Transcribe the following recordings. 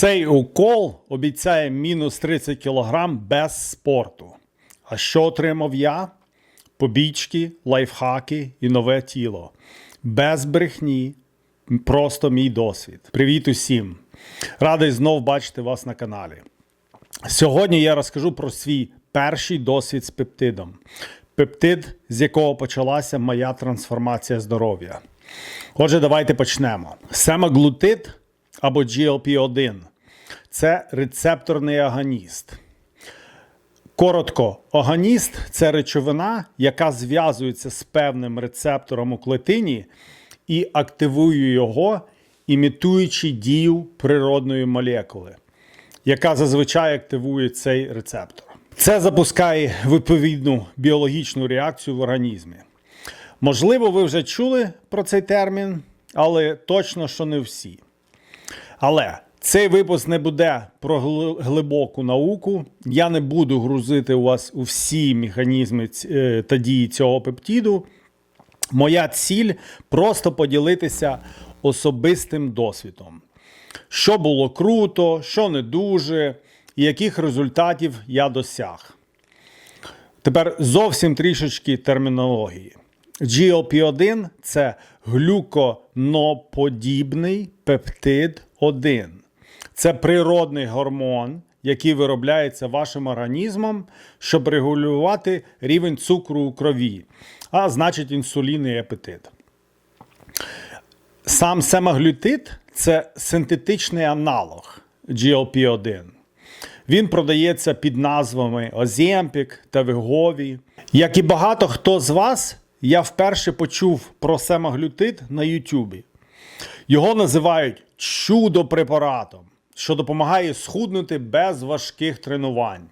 Цей укол обіцяє мінус 30 кг без спорту. А що отримав я? Побічки, лайфхаки і нове тіло. Без брехні, просто мій досвід. Привіт усім! Радий знов бачити вас на каналі. Сьогодні я розкажу про свій перший досвід з пептидом. Пептид, з якого почалася моя трансформація здоров'я. Отже, давайте почнемо. Семаглутид або GLP-1 це рецепторний агоніст. Коротко, агоніст це речовина, яка зв'язується з певним рецептором у клетині і активує його, імітуючи дію природної молекули, яка зазвичай активує цей рецептор. Це запускає відповідну біологічну реакцію в організмі. Можливо, ви вже чули про цей термін, але точно, що не всі. Але цей випуск не буде про глибоку науку. Я не буду грузити у вас у всі механізми е, та дії цього пептиду. Моя ціль просто поділитися особистим досвідом. Що було круто, що не дуже, і яких результатів я досяг. Тепер зовсім трішечки термінології. GLP-1 це глюконоподібний пептид 1. Це природний гормон, який виробляється вашим організмом, щоб регулювати рівень цукру у крові, а значить інсулін і апетит. Сам семаглютид це синтетичний аналог GLP-1. Він продається під назвами Оземпік та Вегові. Як і багато хто з вас, я вперше почув про семаглютид на Ютубі. Його називають чудо-препаратом, що допомагає схуднути без важких тренувань,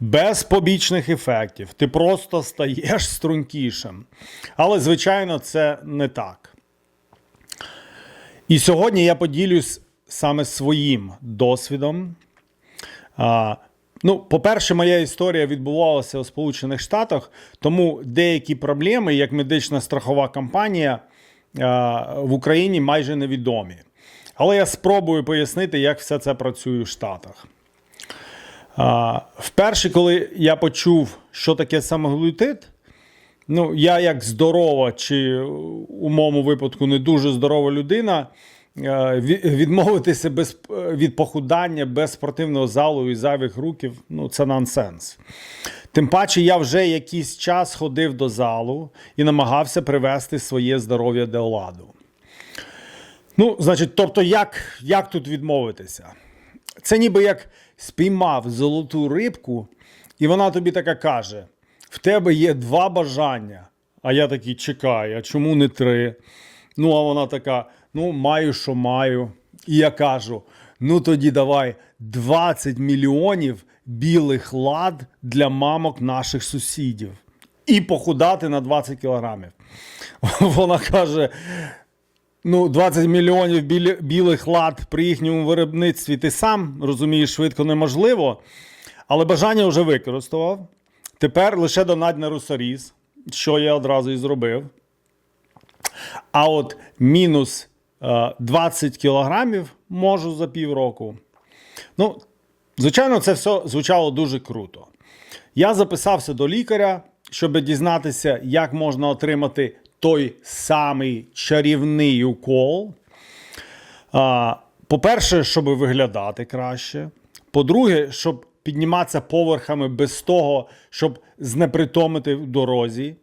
без побічних ефектів. Ти просто стаєш стрункішим. Але, звичайно, це не так. І сьогодні я поділюсь саме своїм досвідом. А, ну, по-перше, моя історія відбувалася у Сполучених Штатах, тому деякі проблеми, як медична страхова компанія, в Україні майже невідомі. Але я спробую пояснити, як все це працює в Штатах. А, вперше, коли я почув, що таке самоглютид, Ну, я як здорова, чи у моєму випадку не дуже здорова людина, е, відмовитися без, від похудання без спортивного залу і зайвих руків ну, це нонсенс. Тим паче, я вже якийсь час ходив до залу і намагався привести своє здоров'я до ладу. Ну, значить, тобто, як, як тут відмовитися? Це ніби як спіймав золоту рибку, і вона тобі така каже: в тебе є два бажання. А я такий чекай, а чому не три? Ну, а вона така: ну, маю, що маю. І я кажу: ну тоді давай 20 мільйонів білих лад для мамок наших сусідів. І похудати на 20 кілограмів. Вона каже: Ну, 20 мільйонів білих лад при їхньому виробництві ти сам розумієш швидко неможливо, але бажання вже використав. Тепер лише донать на русоріз, що я одразу і зробив. А от мінус е, 20 кілограмів можу за півроку. Ну, звичайно, це все звучало дуже круто. Я записався до лікаря, щоб дізнатися, як можна отримати той самий чарівний укол. По-перше, щоб виглядати краще. По-друге, щоб підніматися поверхами без того, щоб знепритомити в дорозі.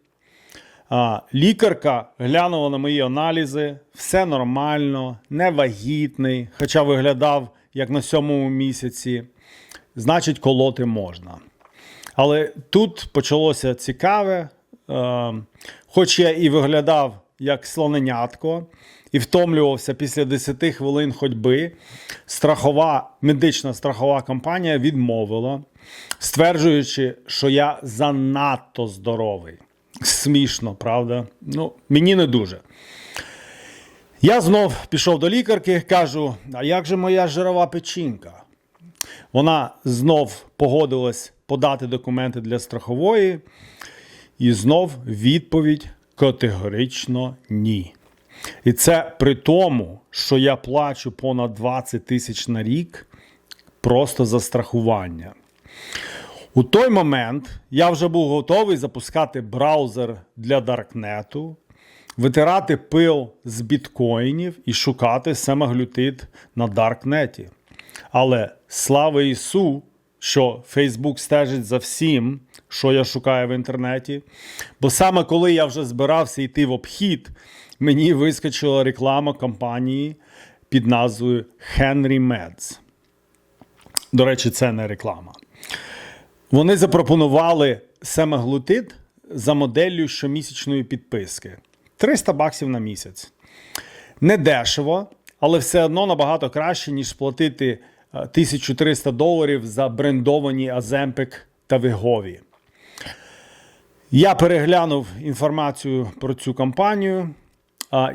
Лікарка глянула на мої аналізи, все нормально, не вагітний, хоча виглядав як на сьомому місяці. Значить, колоти можна. Але тут почалося цікаве. Е, хоч я і виглядав як слоненятко, і втомлювався після 10 хвилин ходьби, страхова медична страхова компанія відмовила, стверджуючи, що я занадто здоровий. Смішно, правда? Ну, мені не дуже. Я знов пішов до лікарки, кажу: а як же моя жирова печінка? Вона знов погодилась подати документи для страхової, і знов відповідь категорично ні. І це при тому, що я плачу понад 20 тисяч на рік просто за страхування. У той момент я вже був готовий запускати браузер для Даркнету, витирати пил з біткоїнів і шукати семаглютид на Даркнеті. Але слава Ісу, що Фейсбук стежить за всім, що я шукаю в інтернеті. Бо саме коли я вже збирався йти в обхід, мені вискочила реклама компанії під назвою Henry Meds. До речі, це не реклама. Вони запропонували семаглутид за моделлю щомісячної підписки 300 баксів на місяць. Не дешево, але все одно набагато краще, ніж платити е, 1300 доларів за брендовані Аземпик та Вегові. Я переглянув інформацію про цю компанію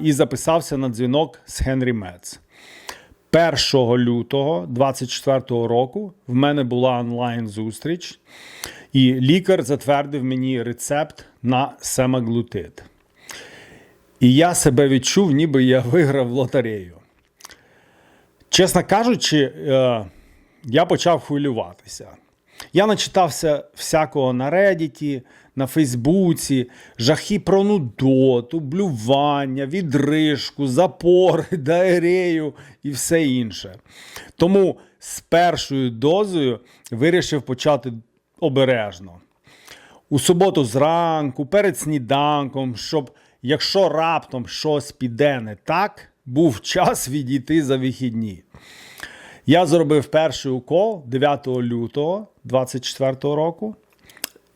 і записався на дзвінок з Хенрі Мец. 1 лютого 2024 року в мене була онлайн зустріч, і лікар затвердив мені рецепт на семаглутид. І я себе відчув, ніби я виграв лотерею. Чесно кажучи, е, я почав хвилюватися. Я начитався всякого на Reddit, на Фейсбуці, жахи про нудоту, блювання, відрижку, запори, діарею і все інше. Тому з першою дозою вирішив почати обережно. У суботу зранку, перед сніданком, щоб якщо раптом щось піде не так, був час відійти за вихідні. Я зробив перший укол 9 лютого 2024 року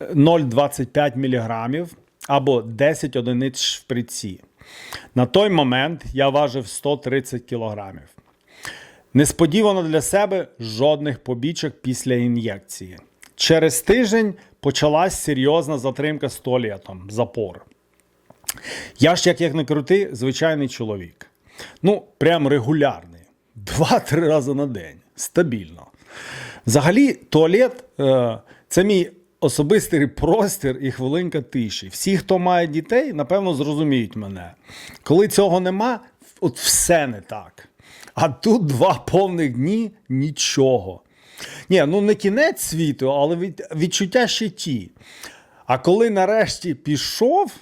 0,25 мг або 10 одиниць шприці. На той момент я важив 130 кг. Несподівано для себе жодних побічок після ін'єкції. Через тиждень почалась серйозна затримка з туалетом, запор. Я ж, як як не крути, звичайний чоловік. Ну, прям регулярний. Два-три рази на день. Стабільно. Взагалі, туалет е, це мій особистий простір і хвилинка тиші. Всі, хто має дітей, напевно, зрозуміють мене. Коли цього нема, от все не так. А тут два повних дні нічого. Ні, ну не кінець світу, але від, відчуття ще ті. А коли нарешті пішов,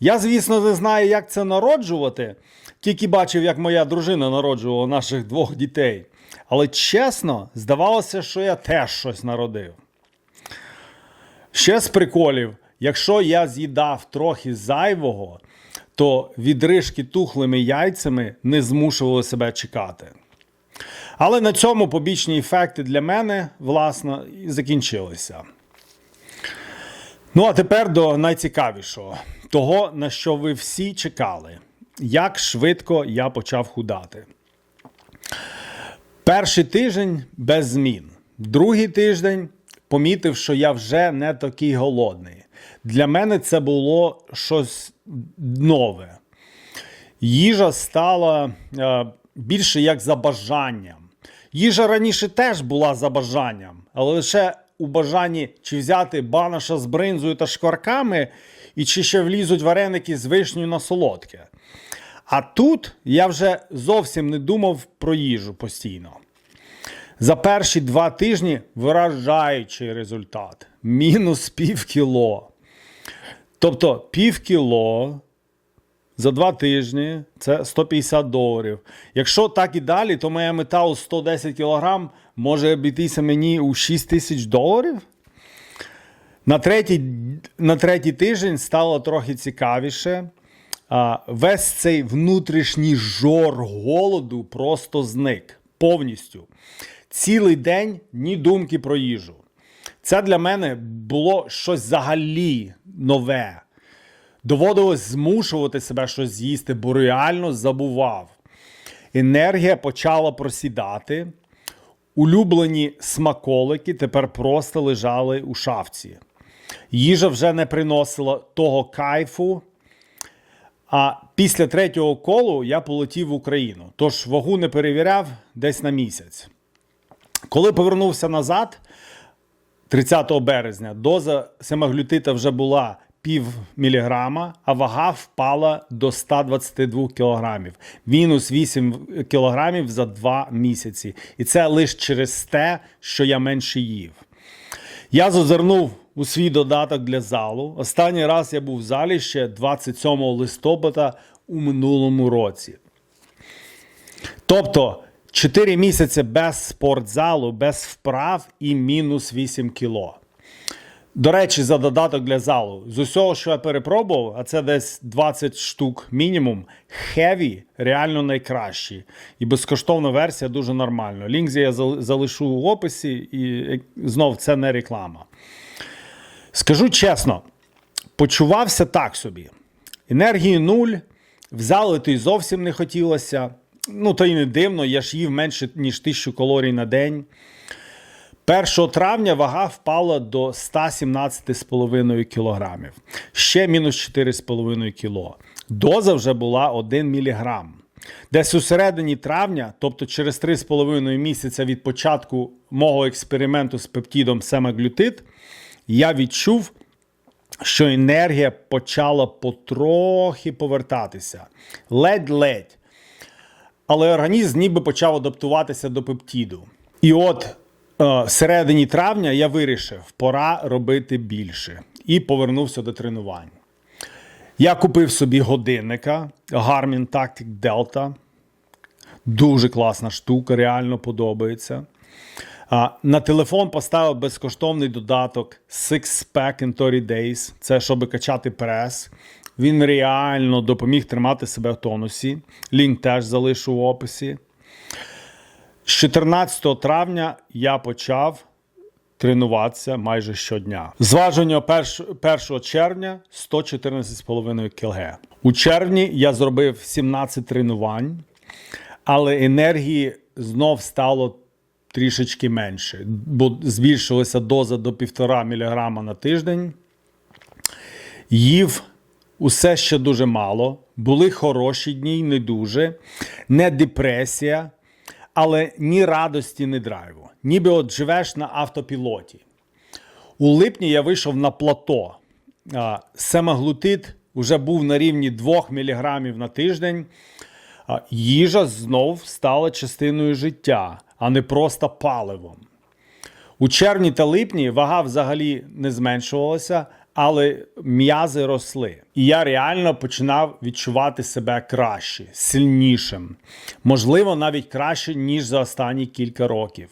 я, звісно, не знаю, як це народжувати. Тільки бачив, як моя дружина народжувала наших двох дітей. Але чесно, здавалося, що я теж щось народив. Ще з приколів, якщо я з'їдав трохи зайвого, то відрижки тухлими яйцями не змушували себе чекати. Але на цьому побічні ефекти для мене, власне, і закінчилися. Ну, а тепер до найцікавішого того, на що ви всі чекали, як швидко я почав худати. Перший тиждень без змін. Другий тиждень помітив, що я вже не такий голодний. Для мене це було щось нове. Їжа стала е, більше як за бажанням. Їжа раніше теж була за бажанням, але лише у бажанні чи взяти банаша з бринзою та шкварками, і чи ще влізуть вареники з вишнею на солодке. А тут я вже зовсім не думав про їжу постійно. За перші два тижні вражаючий результат. Мінус пів кіло. Тобто пів кіло за два тижні це 150 доларів. Якщо так і далі, то моя мета у 110 кілограм може обійтися мені у 6 тисяч доларів. На третій, на третій тиждень стало трохи цікавіше. А, Весь цей внутрішній жор голоду просто зник повністю. Цілий день ні думки про їжу. Це для мене було щось взагалі нове. Доводилось змушувати себе щось з'їсти, бо реально забував. Енергія почала просідати. Улюблені смаколики тепер просто лежали у шафці. Їжа вже не приносила того кайфу. А після третього колу я полетів в Україну. Тож вагу не перевіряв десь на місяць. Коли повернувся назад, 30 березня, доза семаглютита вже була пів міліграма, а вага впала до 122 кілограмів. Мінус 8 кілограмів за 2 місяці. І це лише через те, що я менше їв. Я зазирнув у свій додаток для залу. Останній раз я був в залі ще 27 листопада у минулому році. Тобто 4 місяці без спортзалу, без вправ і мінус 8 кіло. До речі, за додаток для залу. З усього, що я перепробував, а це десь 20 штук мінімум, Heavy реально найкращі. І безкоштовна версія дуже нормально. Лінк я залишу в описі, і е, знов це не реклама. Скажу чесно, почувався так собі. Енергії нуль, в зал йти зовсім не хотілося. Ну, то й не дивно, я ж їв менше, ніж 1000 калорій на день. 1 травня вага впала до 117,5 кг. Ще мінус 4,5 кг. Доза вже була 1 мг. Десь у середині травня, тобто через 3,5 місяця від початку мого експерименту з пептидом семаглютид, я відчув, що енергія почала потрохи повертатися. Ледь-ледь. Але організм ніби почав адаптуватися до пептіду. І от е, середині травня я вирішив, пора робити більше. І повернувся до тренувань. Я купив собі годинника Garmin Tactic Delta. Дуже класна штука, реально подобається. На телефон поставив безкоштовний додаток Six Pack in 30 Days. Це щоб качати прес. Він реально допоміг тримати себе в тонусі. Лінк теж залишу в описі. З 14 травня я почав тренуватися майже щодня. Зваження 1 червня 114,5 кг. У червні я зробив 17 тренувань, але енергії знов стало трішечки менше, бо збільшилася доза до 1,5 мг на тиждень. Їв усе ще дуже мало. Були хороші дні, не дуже, не депресія, але ні радості, ні драйву. Ніби от живеш на автопілоті. У липні я вийшов на плато. А, Семаглутид вже був на рівні 2 мг на тиждень. Їжа знов стала частиною життя, а не просто паливом. У червні та липні вага взагалі не зменшувалася, але м'язи росли. І я реально починав відчувати себе краще, сильнішим. Можливо, навіть краще, ніж за останні кілька років.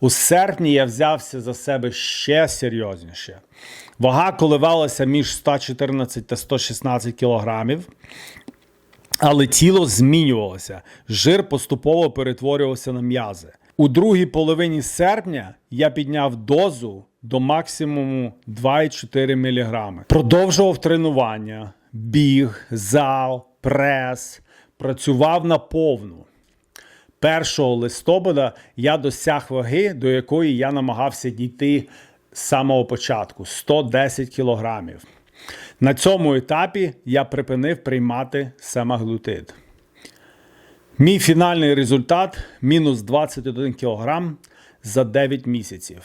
У серпні я взявся за себе ще серйозніше. Вага коливалася між 114 та 116 кілограмів. Але тіло змінювалося, жир поступово перетворювався на м'язи. У другій половині серпня я підняв дозу до максимуму 2,4 мг. Продовжував тренування, біг, зал, прес, працював на повну. 1 листопада я досяг ваги, до якої я намагався дійти з самого початку 110 кілограмів. На цьому етапі я припинив приймати семаглутид. Мій фінальний результат мінус 21 кг за 9 місяців.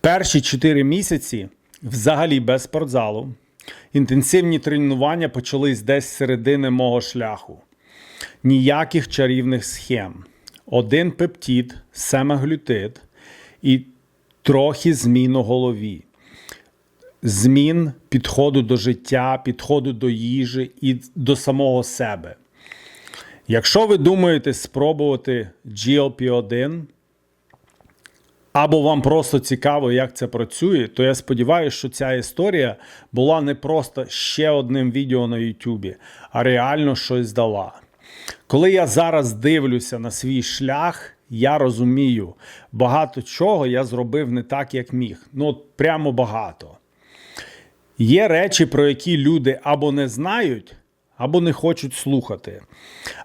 Перші 4 місяці взагалі без спортзалу. Інтенсивні тренування почались десь з середини мого шляху. Ніяких чарівних схем. Один пептид, семаглютид і трохи змін у голові змін підходу до життя, підходу до їжі і до самого себе. Якщо ви думаєте спробувати GLP-1, або вам просто цікаво, як це працює, то я сподіваюся, що ця історія була не просто ще одним відео на YouTube, а реально щось дала. Коли я зараз дивлюся на свій шлях, я розумію, багато чого я зробив не так, як міг. Ну, от прямо багато. Є речі, про які люди або не знають, або не хочуть слухати.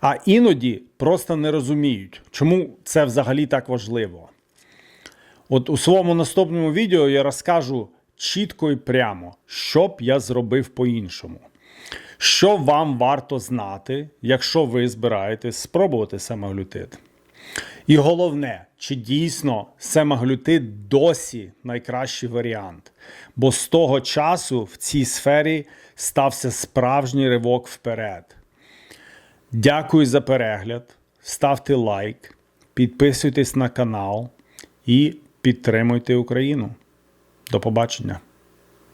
А іноді просто не розуміють, чому це взагалі так важливо. От у своєму наступному відео я розкажу чітко і прямо, що б я зробив по-іншому. Що вам варто знати, якщо ви збираєтесь спробувати самоглютид? І головне, чи дійсно семаглютид досі найкращий варіант. Бо з того часу в цій сфері стався справжній ривок вперед. Дякую за перегляд. Ставте лайк, підписуйтесь на канал і підтримуйте Україну. До побачення!